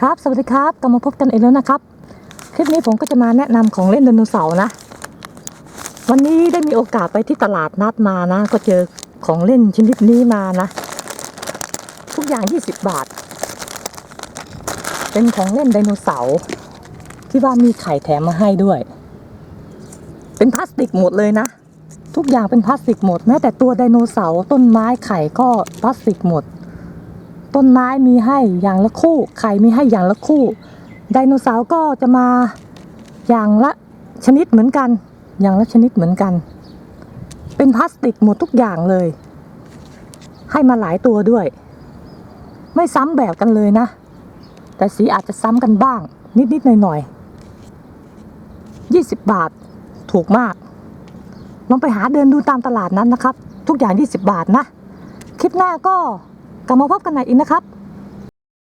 ครับสวัสดีครับกลับมาพบกันอีกแล้วนะครับ คลิปนี้ผมก็จะมาแนะนำของเล่นไดโนเสาร์นะ วันนี้ได้มีโอกาสไปที่ตลาดนัดมานะ ก็เจอของเล่นชนิดนี้มานะ ทุกอย่าง 20 บาท เป็นของเล่นไดโนเสาร์ที่ว่ามีไข่แถมมาให้ด้วย เป็นพลาสติกหมดเลยนะ ทุกอย่างเป็นพลาสติกหมดแม้แต่ตัวไดโนเสาร์ต้นไม้ไข่ก็พลาสติกหมด ต้นไม้มีให้อย่างละคู่ ไข่มีให้อย่างละคู่ ไดโนเสาร์ก็จะมาอย่างละชนิดเหมือนกัน อย่างละชนิดเหมือนกัน เป็นพลาสติกหมดทุกอย่างเลย ให้มาหลายตัวด้วย ไม่ซ้ำแบบกันเลยนะ แต่สีอาจจะซ้ำกันบ้าง นิด ๆ หน่อย ๆ 20 บาทถูกมาก ลองไปหาเดินดูตามตลาดนั้นนะครับ ทุกอย่าง 20 บาทนะ คลิปหน้าก็ กลับมาพบกันใหม่อีกนะครับ